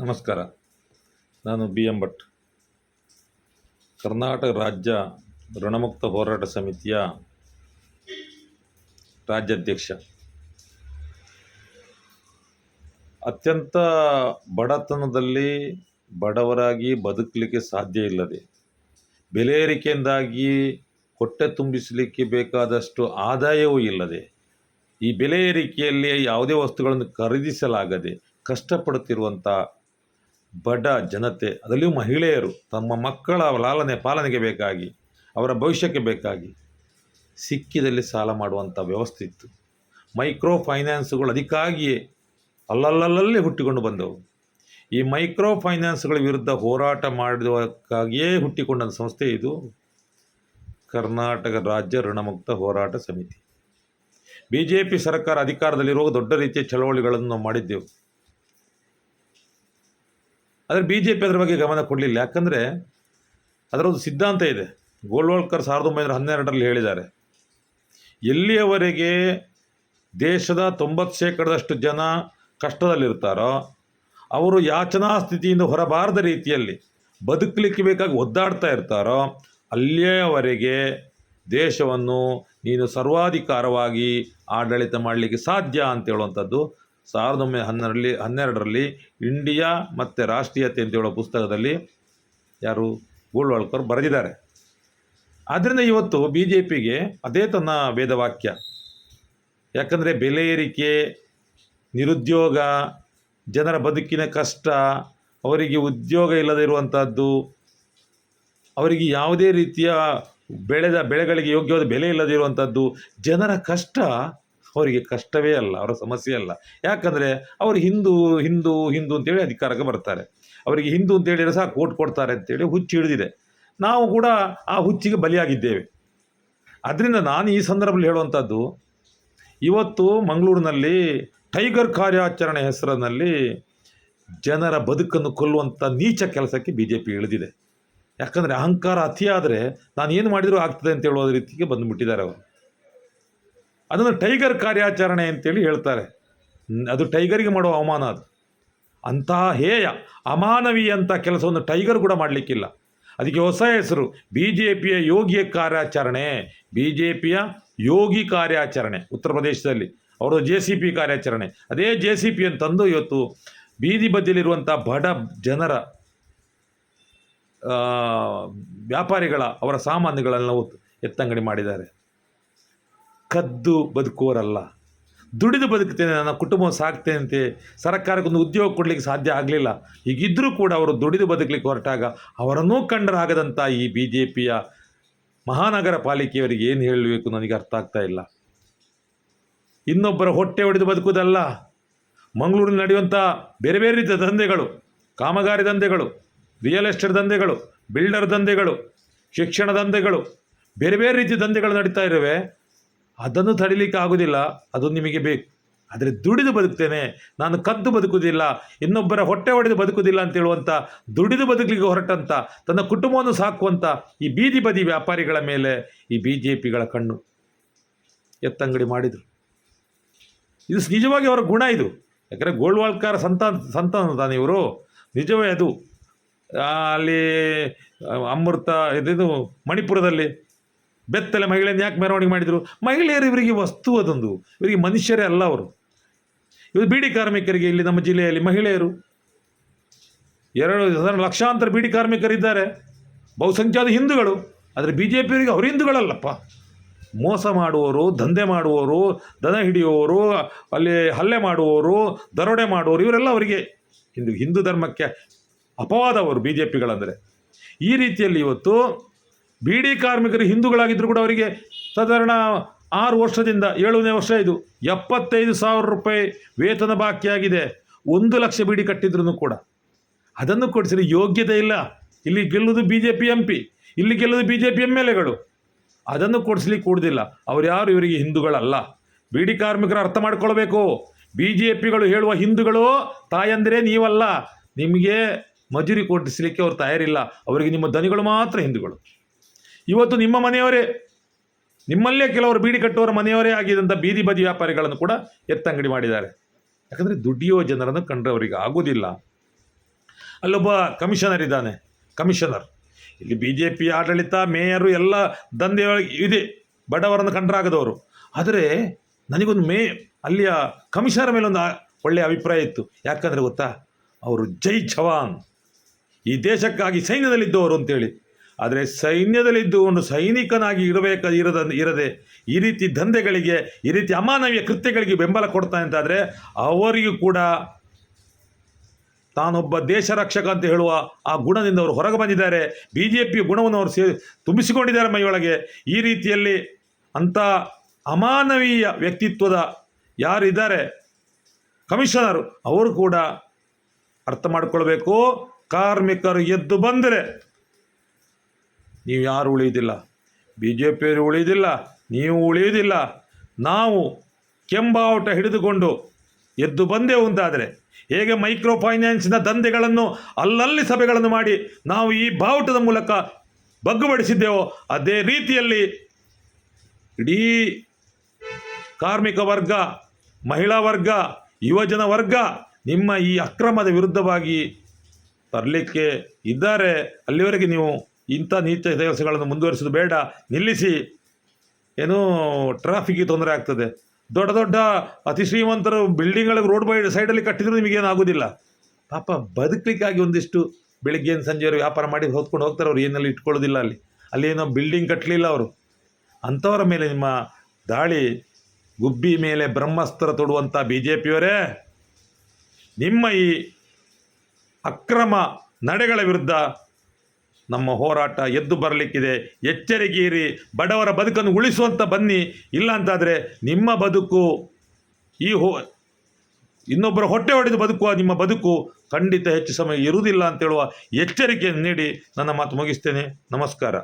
ನಮಸ್ಕಾರ. ನಾನು B M Bhat. Karnataka ರಾಜ್ಯ ಋಣಮುಕ್ತ ಹೋರಾಟ ಸಮಿತಿಯ ರಾಜ್ಯಾಧ್ಯಕ್ಷ. ಅತ್ಯಂತ ಬಡತನದಲ್ಲಿ ಬಡವರಾಗಿ ಬದುಕಲಿಕ್ಕೆ ಸಾಧ್ಯ ಇಲ್ಲದೆ, ಬೆಲೆ ಏರಿಕೆಯಿಂದಾಗಿ ಹೊಟ್ಟೆ ತುಂಬಿಸಲಿಕ್ಕೆ ಬೇಕಾದಷ್ಟು ಆದಾಯವೂ ಇಲ್ಲದೆ, ಈ ಬೆಲೆ ಏರಿಕೆಯಲ್ಲಿ ಯಾವುದೇ ವಸ್ತುಗಳನ್ನು ಖರೀದಿಸಲಾಗದೆ ಕಷ್ಟಪಡುತ್ತಿರುವಂಥ ಬಡ ಜನತೆ, ಅದರಲ್ಲಿಯೂ ಮಹಿಳೆಯರು ತಮ್ಮ ಮಕ್ಕಳ ಲಾಲನೆ ಪಾಲನೆಗೆ ಬೇಕಾಗಿ, ಅವರ ಭವಿಷ್ಯಕ್ಕೆ ಬೇಕಾಗಿ ಸಿಕ್ಕಿದಲ್ಲಿ ಸಾಲ ಮಾಡುವಂಥ ವ್ಯವಸ್ಥೆ ಇತ್ತು. ಮೈಕ್ರೋ ಫೈನಾನ್ಸ್ಗಳು ಅದಕ್ಕಾಗಿಯೇ ಅಲ್ಲಲ್ಲಲ್ಲೇ ಹುಟ್ಟಿಕೊಂಡು ಬಂದವು. ಈ ಮೈಕ್ರೋ ಫೈನಾನ್ಸ್ಗಳ ವಿರುದ್ಧ ಹೋರಾಟ ಮಾಡುವುದಕ್ಕಾಗಿಯೇ ಹುಟ್ಟಿಕೊಂಡ ಸಂಸ್ಥೆ ಇದು ಕರ್ನಾಟಕ ರಾಜ್ಯ ಋಣಮುಕ್ತ ಹೋರಾಟ ಸಮಿತಿ. ಬಿ ಜೆ ಪಿ ಸರ್ಕಾರ ಅಧಿಕಾರದಲ್ಲಿರುವ ದೊಡ್ಡ ರೀತಿಯ ಚಳವಳಿಗಳನ್ನು ನಾವು ಮಾಡಿದ್ದೆವು. ಆದರೆ ಬಿ ಜೆ ಪಿ ಅದರ ಬಗ್ಗೆ ಗಮನ ಕೊಡಲಿಲ್ಲ. ಯಾಕಂದರೆ ಅದರೊಂದು ಸಿದ್ಧಾಂತ ಇದೆ. ಗೋಲ್ವಾಳ್ಕರ್ ಸಾವಿರದ ಒಂಬೈನೂರ ಹನ್ನೆರಡರಲ್ಲಿ ಹೇಳಿದ್ದಾರೆ, ಎಲ್ಲಿಯವರೆಗೆ ದೇಶದ ತೊಂಬತ್ತು ಶೇಕಡದಷ್ಟು ಜನ ಕಷ್ಟದಲ್ಲಿರ್ತಾರೋ, ಅವರು ಯಾಚನಾ ಸ್ಥಿತಿಯಿಂದ ಹೊರಬಾರದ ರೀತಿಯಲ್ಲಿ ಬದುಕಲಿಕ್ಕೆ ಬೇಕಾಗಿ ಒದ್ದಾಡ್ತಾ ಇರ್ತಾರೋ, ಅಲ್ಲಿಯವರೆಗೆ ದೇಶವನ್ನು ನೀನು ಸರ್ವಾಧಿಕಾರವಾಗಿ ಆಡಳಿತ ಮಾಡಲಿಕ್ಕೆ ಸಾಧ್ಯ ಅಂತ ಹೇಳುವಂಥದ್ದು ಸಾವಿರದ ಒಂಬೈನೂರ ಹನ್ನೆರಡರಲ್ಲಿ ಹನ್ನೆರಡರಲ್ಲಿ ಇಂಡಿಯಾ ಮತ್ತು ರಾಷ್ಟ್ರೀಯತೆ ಅಂತ ಹೇಳೋ ಪುಸ್ತಕದಲ್ಲಿ ಯಾರು ಗೋಳ್ವಾಳ್ಕರ್ ಬರೆದಿದ್ದಾರೆ. ಆದ್ದರಿಂದ ಇವತ್ತು ಬಿ ಜೆ ಪಿಗೆ ಅದೇ ತನ್ನ ವೇದವಾಕ್ಯ. ಯಾಕಂದರೆ ಬೆಲೆ ಏರಿಕೆ, ನಿರುದ್ಯೋಗ, ಜನರ ಬದುಕಿನ ಕಷ್ಟ, ಅವರಿಗೆ ಉದ್ಯೋಗ ಇಲ್ಲದೇ ಇರುವಂಥದ್ದು ಅವರಿಗೆ ಯಾವುದೇ ರೀತಿಯ ಬೆಳೆದ ಬೆಳೆಗಳಿಗೆ ಯೋಗ್ಯವಾದ ಬೆಲೆ ಇಲ್ಲದೇ ಇರುವಂಥದ್ದು ಜನರ ಕಷ್ಟ ಅವರಿಗೆ ಕಷ್ಟವೇ ಅಲ್ಲ, ಅವರ ಸಮಸ್ಯೆ ಅಲ್ಲ. ಯಾಕಂದರೆ ಅವರು ಹಿಂದೂ ಹಿಂದೂ ಹಿಂದೂ ಅಂತೇಳಿ ಅಧಿಕಾರಕ್ಕೆ ಬರ್ತಾರೆ. ಅವರಿಗೆ ಹಿಂದೂ ಅಂತ ಹೇಳಿದರೆ ಸಹ ಕೋಟ್ ಕೊಡ್ತಾರೆ ಅಂತೇಳಿ ಹುಚ್ಚು ಹಿಡಿದಿದೆ. ನಾವು ಕೂಡ ಆ ಹುಚ್ಚಿಗೆ ಬಲಿಯಾಗಿದ್ದೇವೆ. ಅದರಿಂದ ನಾನು ಈ ಸಂದರ್ಭದಲ್ಲಿ ಹೇಳುವಂಥದ್ದು, ಇವತ್ತು ಮಂಗಳೂರಿನಲ್ಲಿ ಟೈಗರ್ ಕಾರ್ಯಾಚರಣೆ ಹೆಸರಿನಲ್ಲಿ ಜನರ ಬದುಕನ್ನು ಕೊಲ್ಲುವಂಥ ನೀಚ ಕೆಲಸಕ್ಕೆ ಬಿ ಜೆ ಪಿ ಇಳಿದಿದೆ. ಯಾಕಂದರೆ ಅಹಂಕಾರ ಅತಿಯಾದರೆ ನಾನು ಏನು ಮಾಡಿದರೂ ಆಗ್ತದೆ ಅಂತ ಹೇಳುವ ರೀತಿಗೆ ಬಂದುಬಿಟ್ಟಿದ್ದಾರೆ ಅವರು. ಅದನ್ನು ಟೈಗರ್ ಕಾರ್ಯಾಚರಣೆ ಅಂತೇಳಿ ಹೇಳ್ತಾರೆ. ಅದು ಟೈಗರಿಗೆ ಮಾಡುವ ಅವಮಾನ ಅದು. ಅಂತಹ ಹೇಯ, ಅಮಾನವೀಯ ಅಂತ ಕೆಲಸವನ್ನು ಟೈಗರ್ ಕೂಡ ಮಾಡಲಿಕ್ಕಿಲ್ಲ. ಅದಕ್ಕೆ ಹೊಸ ಹೆಸರು ಬಿ ಜೆ ಪಿಯ ಯೋಗಿಯ ಕಾರ್ಯಾಚರಣೆ. ಬಿ ಜೆ ಪಿಯ ಯೋಗಿ ಕಾರ್ಯಾಚರಣೆ, ಉತ್ತರ ಪ್ರದೇಶದಲ್ಲಿ. ಅವರು ಜೆ ಸಿ ಪಿ ಕಾರ್ಯಾಚರಣೆ. ಅದೇ ಜೆ ಸಿ ಪಿಯನ್ನು ತಂದು ಇವತ್ತು ಬೀದಿ ಬದಿಯಲ್ಲಿರುವಂಥ ಬಡ ಜನರ ವ್ಯಾಪಾರಿಗಳ, ಅವರ ಸಾಮಾನುಗಳನ್ನು ಎತ್ತಂಗಡಿ ಮಾಡಿದ್ದಾರೆ. ಕದ್ದು ಬದುಕೋರಲ್ಲ ದುಡಿದು ಬದುಕ್ತೇನೆ, ನನ್ನ ಕುಟುಂಬ ಸಾಕ್ತೇನೆ ಅಂತ ಸರ್ಕಾರಕ್ಕೊಂದು ಉದ್ಯೋಗ ಕೊಡಲಿಕ್ಕೆ ಸಾಧ್ಯ ಆಗಲಿಲ್ಲ. ಈಗಿದ್ದರೂ ಕೂಡ ಅವರು ದುಡಿದು ಬದುಕಲಿಕ್ಕೆ ಹೊರಟಾಗ ಅವರನ್ನೂ ಕಂಡರಾಗದಂಥ ಈ ಬಿ ಜೆ ಪಿಯ ಮಹಾನಗರ ಪಾಲಿಕೆಯವರಿಗೆ ಏನು ಹೇಳಬೇಕು ನನಗೆ ಅರ್ಥ ಆಗ್ತಾ ಇಲ್ಲ. ಇನ್ನೊಬ್ಬರ ಹೊಟ್ಟೆ ಹೊಡೆದು ಬದುಕುವುದಲ್ಲ. ಮಂಗಳೂರಿನಲ್ಲಿ ನಡೆಯುವಂಥ ಬೇರೆ ಬೇರೆ ರೀತಿಯ ದಂಧೆಗಳು, ಕಾಮಗಾರಿ ದಂಧೆಗಳು, ರಿಯಲ್ ಎಸ್ಟೇಟ್ ದಂಧೆಗಳು, ಬಿಲ್ಡರ್ ದಂಧೆಗಳು, ಶಿಕ್ಷಣ ದಂಧೆಗಳು, ಬೇರೆ ಬೇರೆ ರೀತಿಯ ದಂಧೆಗಳು ನಡೀತಾ ಇರುವೆ ಅದನ್ನು ತಡಿಲಿಕ್ಕೆ ಆಗೋದಿಲ್ಲ, ಅದು ನಿಮಗೆ ಬೇಕು. ಆದರೆ ದುಡಿದು ಬದುಕ್ತೇನೆ, ನಾನು ಕದ್ದು ಬದುಕುವುದಿಲ್ಲ, ಇನ್ನೊಬ್ಬರ ಹೊಟ್ಟೆ ಹೊಡೆದು ಬದುಕುವುದಿಲ್ಲ ಅಂತ ಹೇಳುವಂಥ ದುಡಿದು ಬದುಕಲಿಕ್ಕೆ ಹೊರಟಂಥ ತನ್ನ ಕುಟುಂಬವನ್ನು ಸಾಕುವಂಥ ಈ ಬೀದಿ ಬದಿ ವ್ಯಾಪಾರಿಗಳ ಮೇಲೆ ಈ ಬಿ ಜೆ ಪಿಗಳ ಕಣ್ಣು ಎತ್ತಂಗಡಿ ಮಾಡಿದರು. ಇದು ನಿಜವಾಗಿ ಅವರ ಗುಣ ಇದು. ಯಾಕಂದರೆ ಗೋಳ್ವಾಳ್ಕರ್ ಸಂತಾನ ಸಂತಾನ ತಾನೆ ಇವರು. ನಿಜವೇ ಅದು. ಅಲ್ಲಿ, ಅಮೃತ ಇದು ಮಣಿಪುರದಲ್ಲಿ ಬೆತ್ತಲೆ ಮಹಿಳೆಯನ್ನು ಯಾಕೆ ಮೆರವಣಿಗೆ ಮಾಡಿದರು? ಮಹಿಳೆಯರು ಇವರಿಗೆ ವಸ್ತು ಅದೊಂದು. ಇವರಿಗೆ ಮನುಷ್ಯರೇ ಅಲ್ಲ ಅವರು. ಇವರು ಬೀಡಿ ಕಾರ್ಮಿಕರಿಗೆ ಇಲ್ಲಿ ನಮ್ಮ ಜಿಲ್ಲೆಯಲ್ಲಿ ಮಹಿಳೆಯರು ಎರಡು ಲಕ್ಷಾಂತರ ಬೀಡಿ ಕಾರ್ಮಿಕರಿದ್ದಾರೆ. ಬಹುಸಂಖ್ಯಾತ ಹಿಂದೂಗಳು. ಆದರೆ ಬಿ ಜೆ ಪಿಯವರಿಗೆ ಅವರು ಹಿಂದೂಗಳಲ್ಲಪ್ಪ. ಮೋಸ ಮಾಡುವವರು, ದಂಧೆ ಮಾಡುವವರು, ದನ ಹಿಡಿಯುವವರು, ಅಲ್ಲಿ ಹಲ್ಲೆ ಮಾಡುವವರು, ದರೋಡೆ ಮಾಡುವವರು, ಇವರೆಲ್ಲ ಅವರಿಗೆ ಹಿಂದೂ ಹಿಂದೂ ಧರ್ಮಕ್ಕೆ ಅಪವಾದವರು ಬಿ ಜೆ ಪಿಗಳಂದರೆ ಈ ರೀತಿಯಲ್ಲಿ ಇವತ್ತು ಬೀಡಿ ಕಾರ್ಮಿಕರು ಹಿಂದೂಗಳಾಗಿದ್ದರೂ ಕೂಡ ಅವರಿಗೆ ಸಾಧಾರಣ ಆರು ವರ್ಷದಿಂದ ಏಳನೇ ವರ್ಷ ಇದು ಎಪ್ಪತ್ತೈದು ಸಾವಿರ ರೂಪಾಯಿ ವೇತನ ಬಾಕಿಯಾಗಿದೆ. ಒಂದು ಲಕ್ಷ ಬೀಡಿ ಕಟ್ಟಿದ್ರು ಕೂಡ. ಅದನ್ನು ಕೊಡಿಸಿದ್ರೆ ಯೋಗ್ಯತೆ ಇಲ್ಲ. ಇಲ್ಲಿ ಗೆಲ್ಲುವುದು B J P M P ಇಲ್ಲಿ ಗೆಲ್ಲುವುದು B J P M L ಎಗಳು ಅದನ್ನು ಕೊಡಿಸ್ಲಿಕ್ಕೆ ಕೂಡುದಿಲ್ಲ ಅವ್ರು ಯಾರು ಇವರಿಗೆ ಹಿಂದೂಗಳಲ್ಲ. ಬೀಡಿ ಕಾರ್ಮಿಕರು ಅರ್ಥ ಮಾಡ್ಕೊಳ್ಬೇಕು. ಬಿ ಜೆ ಪಿಗಳು ಹೇಳುವ ಹಿಂದೂಗಳು ತಾಯಂದರೆ ನೀವಲ್ಲ. ನಿಮಗೆ ಮಜೂರಿ ಕೊಡಿಸ್ಲಿಕ್ಕೆ ಅವ್ರು ತಯಾರಿಲ್ಲ. ಅವರಿಗೆ ನಿಮ್ಮ ದನಿಗಳು ಮಾತ್ರ ಹಿಂದೂಗಳು. ಇವತ್ತು ನಿಮ್ಮ ಮನೆಯವರೇ, ನಿಮ್ಮಲ್ಲೇ ಕೆಲವರು ಬೀಡಿ ಕಟ್ಟುವವರ ಮನೆಯವರೇ ಆಗಿದಂಥ ಬೀದಿ ಬದಿ ವ್ಯಾಪಾರಿಗಳನ್ನು ಕೂಡ ಎತ್ತಂಗಡಿ ಮಾಡಿದ್ದಾರೆ. ಯಾಕಂದರೆ ದುಡಿಯೋ ಜನರನ್ನು ಕಂಡ್ರೆ ಅವರಿಗೆ ಆಗೋದಿಲ್ಲ. ಅಲ್ಲೊಬ್ಬ ಕಮಿಷನರ್ ಇದ್ದಾನೆ, ಕಮಿಷನರ್. ಇಲ್ಲಿ ಬಿ ಜೆ ಪಿ ಆಡಳಿತ, ಮೇಯರು ಎಲ್ಲ ದಂಧೆ ಇದೆ, ಬಡವರನ್ನು ಕಂಡರಾಗದವರು. ಆದರೆ ನನಗೊಂದು ಮೇ, ಅಲ್ಲಿಯ ಕಮಿಷನರ್ ಮೇಲೆ ಒಂದು ಒಳ್ಳೆಯ ಅಭಿಪ್ರಾಯ ಇತ್ತು. ಯಾಕಂದರೆ ಗೊತ್ತಾ, ಅವರು ಜೈ ಜವಾನ್ ಈ ದೇಶಕ್ಕಾಗಿ ಸೈನ್ಯದಲ್ಲಿದ್ದವರು ಅಂತೇಳಿ. ಆದರೆ ಸೈನ್ಯದಲ್ಲಿದ್ದುಕೊಂಡು ಸೈನಿಕನಾಗಿ ಇರಬೇಕ ಇರದ ಇರದೆ ಈ ರೀತಿ ದಂಧೆಗಳಿಗೆ, ಈ ರೀತಿ ಅಮಾನವೀಯ ಕೃತ್ಯಗಳಿಗೆ ಬೆಂಬಲ ಕೊಡ್ತಾನೆ ಅಂತಾದರೆ ಅವರಿಗೂ ಕೂಡ ತಾನೊಬ್ಬ ದೇಶ ರಕ್ಷಕ ಅಂತ ಹೇಳುವ ಆ ಗುಣದಿಂದ ಅವರು ಹೊರಗೆ ಬಂದಿದ್ದಾರೆ. ಬಿ ಜೆ ಪಿಯ ಗುಣವನ್ನು ಅವರು ಸೇ ತುಂಬಿಸಿಕೊಂಡಿದ್ದಾರೆ ಮೈಯೊಳಗೆ. ಈ ರೀತಿಯಲ್ಲಿ ಅಂಥ ಅಮಾನವೀಯ ವ್ಯಕ್ತಿತ್ವದ ಯಾರಿದ್ದಾರೆ? ಕಮಿಷನರು. ಅವರು ಕೂಡ ಅರ್ಥ ಮಾಡಿಕೊಳ್ಬೇಕು. ಕಾರ್ಮಿಕರು ಎದ್ದು ಬಂದರೆ ನೀವು ಯಾರು ಉಳಿಯುವುದಿಲ್ಲ ಬಿ ಜೆ ಪಿಯವರು ಉಳಿಯುವುದಿಲ್ಲ ನೀವು ಉಳಿಯುವುದಿಲ್ಲ ನಾವು ಕೆಂಬಾವುಟ ಹಿಡಿದುಕೊಂಡು ಎದ್ದು ಬಂದೆವು ಅಂತಾದರೆ ಹೇಗೆ ಮೈಕ್ರೋ ಫೈನಾನ್ಸಿನ ದಂಧೆಗಳನ್ನು ಅಲ್ಲಲ್ಲಿ ಸಭೆಗಳನ್ನು ಮಾಡಿ ನಾವು ಈ ಬಾವುಟದ ಮೂಲಕ ಬಗ್ಗುಬಡಿಸಿದ್ದೆವೋ, ಅದೇ ರೀತಿಯಲ್ಲಿ ಇಡೀ ಕಾರ್ಮಿಕ ವರ್ಗ, ಮಹಿಳಾ ವರ್ಗ, ಯುವಜನ ವರ್ಗ ನಿಮ್ಮ ಈ ಅಕ್ರಮದ ವಿರುದ್ಧವಾಗಿ ಬರಲಿಕ್ಕೆ ಇದ್ದಾರೆ. ಅಲ್ಲಿವರೆಗೆ ನೀವು ಇಂಥ ನೀಚ ಕೆಲಸಗಳನ್ನು ಮುಂದುವರಿಸೋದು ಬೇಡ. ನಿಲ್ಲಿಸಿ. ಏನೋ ಟ್ರಾಫಿಕ್ಗೆ ತೊಂದರೆ ಆಗ್ತದೆ. ದೊಡ್ಡ ದೊಡ್ಡ ಅತಿ ಶ್ರೀಮಂತರು ಬಿಲ್ಡಿಂಗ್ಗಳಿಗೆ ರೋಡ್ ಬೈ ಸೈಡಲ್ಲಿ ಕಟ್ಟಿದ್ರು ನಿಮಗೇನು ಆಗೋದಿಲ್ಲ. ಪಾಪ ಬದುಕಲಿಕ್ಕಾಗಿ ಒಂದಿಷ್ಟು ಬೆಳಿಗ್ಗೆ ಸಂಜೆವರೆಗೆ ವ್ಯಾಪಾರ ಮಾಡಿ ಹೊತ್ಕೊಂಡು ಹೋಗ್ತಾರೆ ಅವ್ರು, ಏನಲ್ಲಿ ಇಟ್ಕೊಳ್ಳೋದಿಲ್ಲ ಅಲ್ಲಿ. ಅಲ್ಲಿ ಏನೋ ಬಿಲ್ಡಿಂಗ್ ಕಟ್ಟಲಿಲ್ಲ ಅವರು. ಅಂಥವರ ಮೇಲೆ ನಿಮ್ಮ ದಾಳಿ, ಗುಬ್ಬಿ ಮೇಲೆ ಬ್ರಹ್ಮಾಸ್ತ್ರ ತೊಡುವಂಥ ಬಿ ಜೆ ಪಿಯವರೇ ನಿಮ್ಮ ಈ ಅಕ್ರಮ ನಡೆಗಳ ವಿರುದ್ಧ ನಮ್ಮ ಹೋರಾಟ ಎದ್ದು ಬರಲಿಕ್ಕಿದೆ. ಎಚ್ಚರಿಕೆ ಇರಿ. ಬಡವರ ಬದುಕನ್ನು ಉಳಿಸುವಂತ ಬನ್ನಿ. ಇಲ್ಲ ಅಂತಾದರೆ ನಿಮ್ಮ ಬದುಕು ಈ ಹೋ ಇನ್ನೊಬ್ಬರ ಹೊಟ್ಟೆ ಹೊಡೆದು ಬದುಕುವ ನಿಮ್ಮ ಬದುಕು ಖಂಡಿತ ಹೆಚ್ಚು ಸಮಯ ಇರುವುದಿಲ್ಲ ಅಂತ ಹೇಳುವ ಎಚ್ಚರಿಕೆಯನ್ನು ನೀಡಿ. ನನ್ನ ಮಾತು ಮುಗಿಸ್ತೇನೆ. ನಮಸ್ಕಾರ.